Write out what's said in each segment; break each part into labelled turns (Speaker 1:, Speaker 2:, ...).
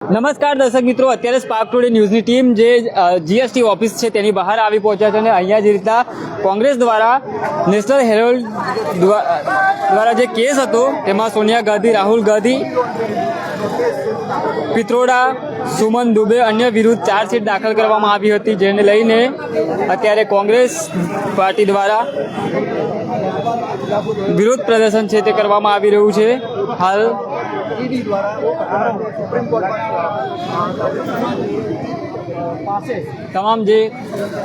Speaker 1: નમસ્કાર દર્શક મિત્રો, અત્યારે સ્પાર્ક ટુડે ન્યૂઝની ટીમ જે જીએસટી ઓફિસ છે તેની બહાર આવી પહોંચ્યા છે અને અહીંયા જે રીતના કોંગ્રેસ દ્વારા નેશનલ હેરોલ્ડ દ્વારા જે કેસ હતો, તેમાં સોનિયા ગાંધી, રાહુલ ગાંધી, પિત્રોડા, સુમન દુબે અન્ય વિરુદ્ધ ચાર્જશીટ દાખલ કરવામાં આવી હતી, જેને લઈને અત્યારે કોંગ્રેસ પાર્ટી દ્વારા વિરોધ પ્રદર્શન છે તે કરવામાં આવી રહ્યું છે. હાલ
Speaker 2: ઈડી દ્વારા સુપ્રીમ પાસે
Speaker 1: તમામ જે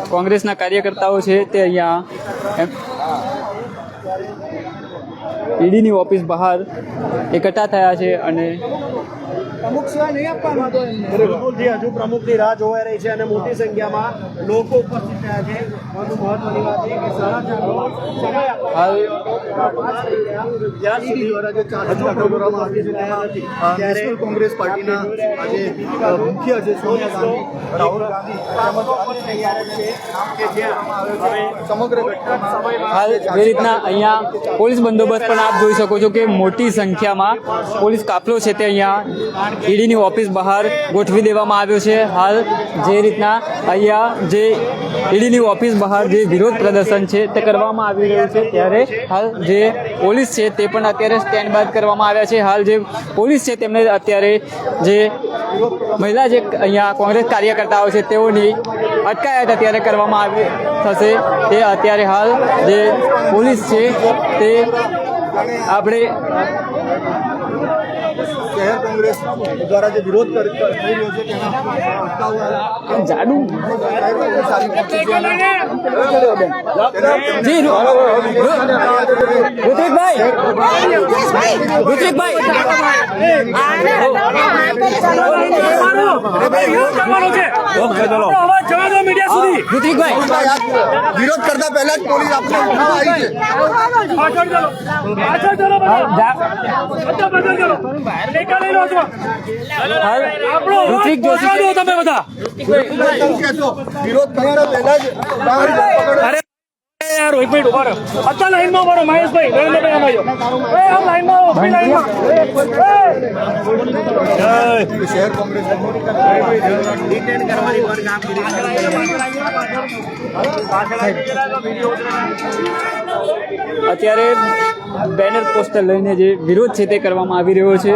Speaker 1: કોંગ્રેસના કાર્યકર્તાઓ છે તે અહીંયા ઈડીની ઓફિસ બહાર એકઠા થયા છે અને
Speaker 2: પ્રમુખ સિવાય નહીં આપવાનું તો બિલકુલ જે હજુ પ્રમુખની રાહ જોવાઈ રહી છે અને મોટી સંખ્યામાં લોકો ઉપસ્થિત થયા છે. વધુ મહત્વની વાત એ કે સાડા ચારનો
Speaker 3: કોંગ્રેસ પાર્ટીના આજે મુખ્ય છે સોનિયા ગાંધી. રાહુલ ગાંધી તેમજ
Speaker 2: પણ તૈયાર જ છે કે જ્યાં
Speaker 3: સમગ્ર
Speaker 1: હાલ જે રીતના અહીંયા પોલીસ બંદોબસ્ત પણ આપ જોઈ શકો છો કે મોટી સંખ્યામાં પોલીસ કાફલો છે તે અહીંયા ઈડીની ઓફિસ બહાર ગોઠવી દેવામાં આવ્યો છે. હાલ જે રીતના અહીંયા જે ઈડીની ઓફિસ બહાર જે વિરોધ પ્રદર્શન છે તે કરવામાં આવી રહ્યું છે. ત્યારે હાલ જે પોલીસ છે તે પણ અત્યારે સ્ટેન્ડ બાદ કરવામાં આવ્યા છે. હાલ જે પોલીસ છે તેમને અત્યારે જે મહિલા જે અહીંયા કોંગ્રેસ કાર્યકર્તાઓ છે તેઓની અટકાયત અત્યારે કરવામાં આવી થશે. તે અત્યારે હાલ જે પોલીસ છે તે આપણે
Speaker 3: શહેર કોંગ્રેસ દ્વારા જે વિરોધ થઈ રહ્યો છે વિરોધ કરતા પહેલા જ પોલીસ આપણે આવી છે.
Speaker 1: ઋત્વિક જોશી
Speaker 4: તમે બધા
Speaker 3: વિરોધ કરતા પહેલા જ બહાર પકડ-
Speaker 4: અરે યાર એક મિનિટ ઊભા રહો. અત્યારે લાઈનમાં ઊભા રહો મહેશભાઈ નરેન્દ્રભાઈ આમ આવજો એ આમ લાઈનમાં આવો ઊભી લાઈનમાં એ!
Speaker 3: શહેર કોંગ્રેસ
Speaker 2: ડિટેન કરવાની પણ કામગીરી
Speaker 1: અત્યારે બેનર પોસ્ટર લઈને જે વિરોધ છે તે કરવામાં આવી રહ્યો છે.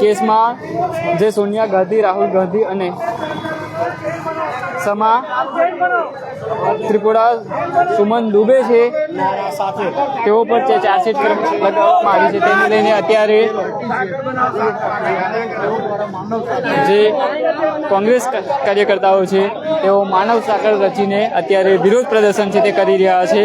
Speaker 1: કેસમાં જે સોનિયા ગાંધી રાહુલ ગાંધી અને સમા ત્રિપુરા સુમન દુબે છે તેઓ પર જે ચાર્જશીટ લગાવવામાં આવી છે તેને લઈને અત્યારે જે કોંગ્રેસ કાર્યકર્તાઓ છે તેઓ માનવ સાંકળ રચીને અત્યારે વિરોધ પ્રદર્શન છે તે કરી રહ્યા છે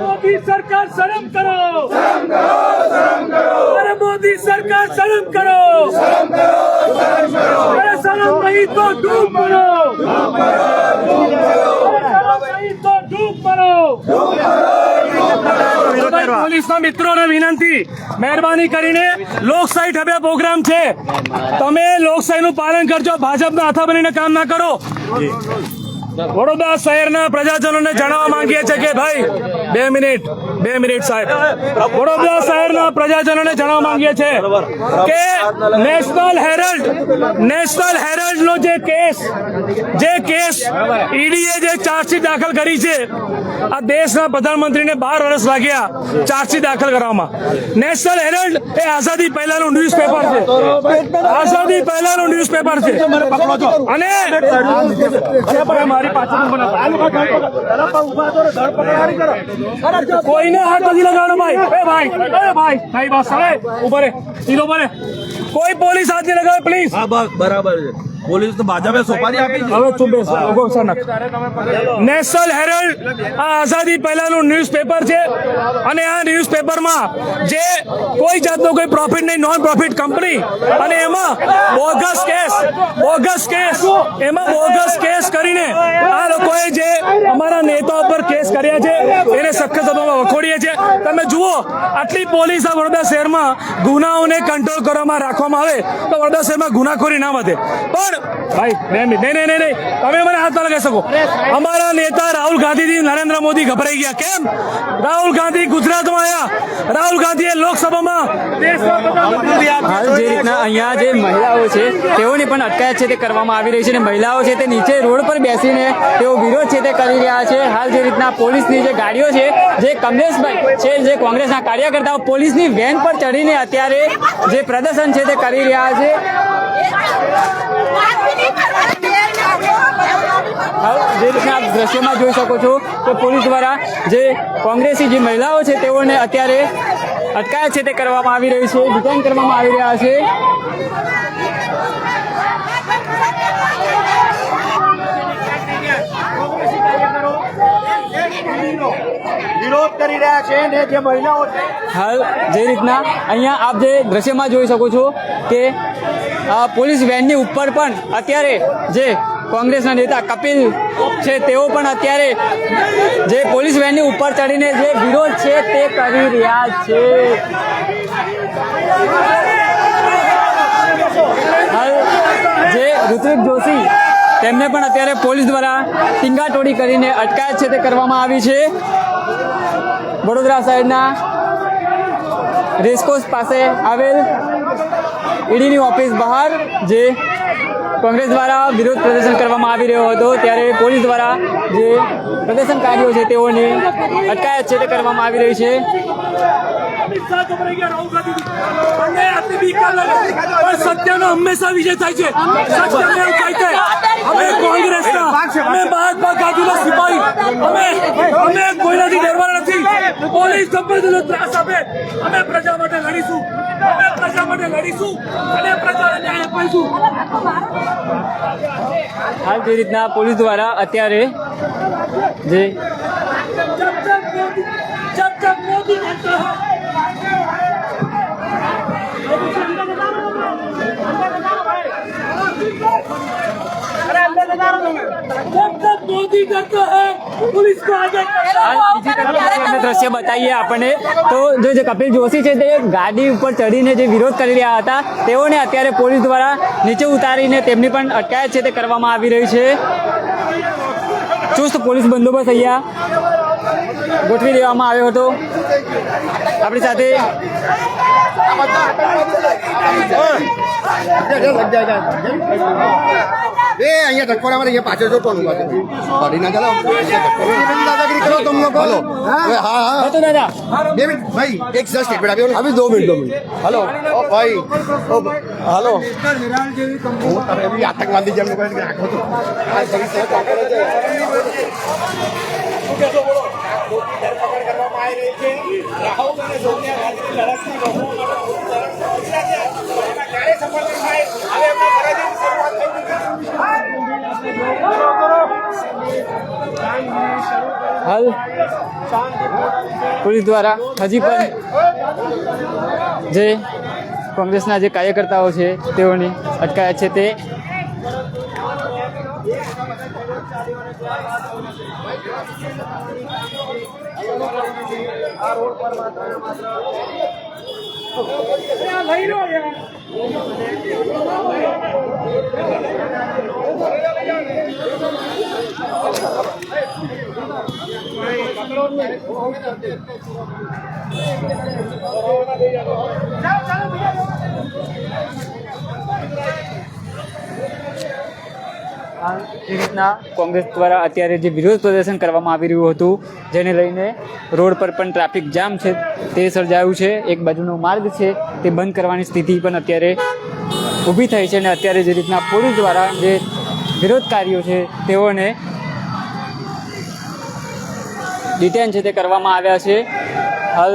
Speaker 4: મોદી સરકાર શરમ કરો શરમ કરો શરમ કરો અરે મોદી સરકાર શરમ કરો શરમ કરો શરમ કરો અરે શરમ નહીં તો ડૂબ મરો ડૂબ મરો ડૂબ મરો શરમ નહીં તો ડૂબ મરો પોલીસના મિત્રોને વિનંતી મહેરબાની કરીને લોકશાહી ઢબે પ્રોગ્રામ છે. તમે લોકશાહીનું પાલન કરજો ભાજપના હાથા બનીને કામ ના કરો. વડોદરા શહેરના પ્રજાજનોને જણાવવા માંગીએ છીએ કે ભાઈ બે મિનિટ બે મિનિટ સાહેબ. વડોદરા શહેરના પ્રજાજનોને જણાવવા માંગીએ છીએ કે નેશનલ હેરલ્ડ નેશનલ હેરલ્ડ નો જે કેસ જે કેસ ઈડીએ જે ચાર્જશીટ દાખલ કરી છે આ દેશના પ્રધાનમંત્રીને બાર વર્ષ લાગ્યા ચાર્જશીટ દાખલ કરવામાં. નેશનલ હેરલ્ડ એ આઝાદી પહેલાનું ન્યૂઝપેપર છે. આઝાદી પહેલાનું ન્યૂઝપેપર છે. અને મારી પાછળ કોઈને હાથ નથી લગાડો ભાઈ. એ ભાઈ એ ભાઈ. ભાઈ, બસ હવે. ઉભરે સીધો ઊભા કોઈ પોલીસ હાથ નહીં લગાવે પ્લીઝ
Speaker 3: હા બરાબર છે. પોલીસ તો ભાજપે સોપારી આપી
Speaker 4: હવે તું બેસ ઊભો સનક. નેશનલ હેરલ્ડ આ આઝાદી પહેલાનું ન્યૂઝપેપર છે અને આ ન્યૂઝપેપરમાં જે કોઈ જાતનો કોઈ પ્રોફિટ નહીં નોન પ્રોફિટ કંપની અને એમાં બોગસ કેસ બોગસ કેસ એમાં બોગસ કેસ કરીને આ લોકોએ જે અમારા નેતાઓ પર કેસ કર્યા છે એને સખત સભામાં વખોડીએ છે. તમે જુઓ આટલી પોલીસ આ વડોદરા શહેરમાં ગુનાઓને કંટ્રોલ કરવામાં રાખવામાં આવે તો વડોદરા શહેરમાં ગુનાખોરી ના વધે. પણ ભાઈ બે મિનિટ નહીં નહીં નહીં નહીં. તમે મને હાથ ના લગાવી શકો. અમારા નેતા રાહુલ ગાંધીજી નરેન્દ્ર મોદી ગભરાઈ ગયા. કેમ? રાહુલ ગાંધી ગુજરાતમાં આવ્યા રાહુલ ગાંધીએ લોકસભામાં
Speaker 1: હાલ જે રીતના અહીંયા જે મહિલાઓ છે તેઓની પણ અટકાયત છે તે કરવામાં આવી રહી છે અને મહિલાઓ છે તે નીચે રોડ પર બેસીને તેઓ વિરોધ છે તે કરી રહ્યા છે. હાલ જે રીતના પોલીસની જે ગાડીઓ છે જે કમલેશભાઈ છે જે કોંગ્રેસના કાર્યકર્તાઓ પોલીસની વેન પર ચડીને અત્યારે જે પ્રદર્શન છે તે કરી રહ્યા છે. જે રીતના આપ દ્રશ્યમાં જોઈ શકો છો કે પોલીસ દ્વારા જે કોંગ્રેસી જે મહિલાઓ છે તેઓને અત્યારે અટકાયત છે તે કરવામાં આવી રહી છે ડિટેન કરવામાં આવી રહ્યા છે. હાલ જે રીતના અહીંયા આપ જે દ્રશ્યમાં જોઈ શકો છો કે પોલીસ વેનની ઉપર પણ અત્યારે જે કોંગ્રેસના નેતા કપિલ છે, તેઓ પણ અત્યારે જે પોલીસ વેનની ઉપર ચડીને જે વિરોધ છે તે કરી રહ્યા છે. હાલ જે ઋત્વિક જોશી તેમને પણ અત્યારે પોલીસ દ્વારા ટીંગાટોડી કરીને અટકાયત છે તે કરવામાં આવી છે. વડોદરા શહેરના રેસકોર્સ પાસે આવેલ ઈડીની ઓફિસ બહાર, જે કોંગ્રેસ દ્વારા વિરોધ પ્રદર્શન કરવામાં આવી રહ્યો હતો, ત્યારે પોલીસ દ્વારા જે પ્રદર્શનકારીઓ છે તેઓની અટકાયત છે તે કરવામાં આવી રહી છે.
Speaker 4: સત્યનો હંમેશા વિજય થાય છે. અમે કોંગ્રેસના અમે મહાત્મા ગાંધીના સિપાહી. અમે અમે કોઈનાથી ડરવાના નથી. પોલીસ ગમે તેનો ત્રાસ આપે અમે પ્રજા માટે લડીશું. અમે પ્રજા માટે લડીશું અને પ્રજાને ન્યાય અપાઈશું.
Speaker 1: હાલ જે રીતના પોલીસ દ્વારા અત્યારે જે Thank you. દ્રશ્ય બતાવીએ આપણને તો જો જે કપિલ જોશી છે તે ગાડી ઉપર ચડીને જે વિરોધ કરી રહ્યા હતા તેઓને અત્યારે પોલીસ દ્વારા નીચે ઉતારીને તેમની પણ અટકાયત છે તે કરવામાં આવી રહી છે ચુસ્ત પોલીસ બંદોબસ્ત અહીંયા ગોઠવી દેવામાં આવ્યો હતો. આપણી સાથે
Speaker 3: એ અહીંયા ધક્કો ના અહીંયા પાછળ જો કોણ ઊભા ફરી ના ચાલો દાદાગીરી કરો તમે લોકો હા. હા
Speaker 1: તો દાદા
Speaker 3: બે મિનિટ ભાઈ એક જસ્ટ સ્ટેટમેન્ટ આપ્યો અભી દો. મિનિટ દો મિનિટ હલો. ઓ ભાઈ. ઓ હલો. હું તમે એવી આતંકવાદી જેમ લોકો રાખો તો. આ ભવિષ્ય કામ છે
Speaker 2: કરવામાં આવી રહી છે. રાહુલ અને સોનિયા ગાંધીની લડતની થઈ
Speaker 1: હાલ. પોલીસ દ્વારા હજી પણ જે કોંગ્રેસના જે કાર્યકર્તાઓ છે, તેઓની અટકાયત છે તે
Speaker 4: લઈ લો યાર
Speaker 1: આ એ રીતના કોંગ્રેસ દ્વારા અત્યારે જે વિરોધ પ્રદર્શન કરવામાં આવી રહ્યું હતું, જેને લઈને રોડ પર પણ ટ્રાફિક જામ છે, તે સર્જાયું છે, એક બાજુનો માર્ગ છે, તે બંધ કરવાની સ્થિતિ પણ અત્યારે ઊભી થઈ છે અને અત્યારે જે રીતના પોલીસ દ્વારા જે વિરોધકારીઓ છે, તેઓને ડિટેન છે તે કરવામાં આવ્યા છે. હાલ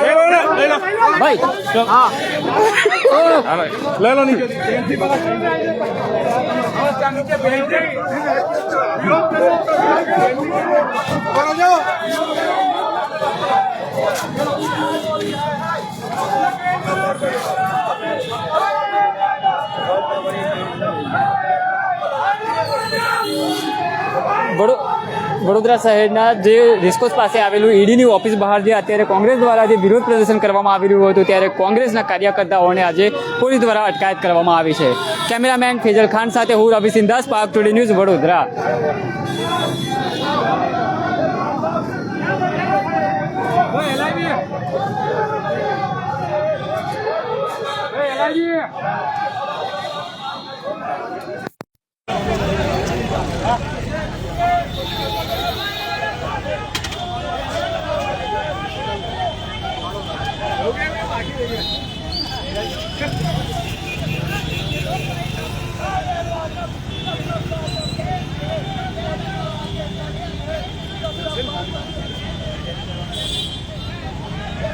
Speaker 1: જે રીતના ભાઈ હા વડો વડોદરા શહેરના જે રેસકોર્સ પાસે આવેલું ઈડીની ઓફિસ બહાર જે અત્યારે કોંગ્રેસ દ્વારા જે વિરોધ પ્રદર્શન કરવામાં આવી રહ્યું હતું, ત્યારે કોંગ્રેસના કાર્યકર્તાઓને આજે પોલીસ દ્વારા અટકાયત કરવામાં આવી છે. કેમેરામેન ફેજલ ખાન સાથે હું રવિ સિંધાસ પાક ટુડે ન્યૂઝ વડોદરા.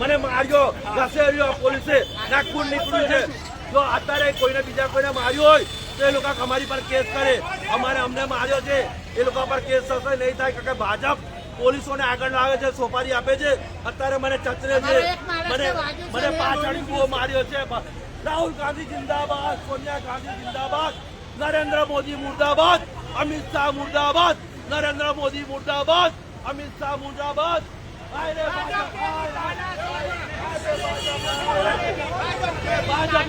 Speaker 5: મને માર્યો. ઘસેડ્યો પોલીસે. નાગપુર નીકળ્યું છે. જો અત્યારે કોઈને બીજા કોઈને માર્યો હોય તો એ લોકો અમારી પર કેસ કરે. અમારે અમને માર્યો છે. એ લોકો પર કેસ થશે નહીં થાય કારણ કે ભાજપ પોલીસોને આગળ લાવે છે સોપારી આપે છે. અત્યારે મને ચચરે છે. મને મને પાછળ
Speaker 6: પોલીસ
Speaker 5: માર્યો છે. રાહુલ ગાંધી જિંદાબાદ સોનિયા ગાંધી જિંદાબાદ નરેન્દ્ર મોદી મુર્દાબાદ અમિત શાહ મુર્દાબાદ નરેન્દ્ર મોદી મુર્દાબાદ. અમિત શાહ રે ભાજપ,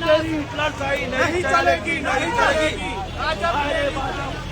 Speaker 5: નહીં ચલેગી નહીં ચાલેગી ભાજપ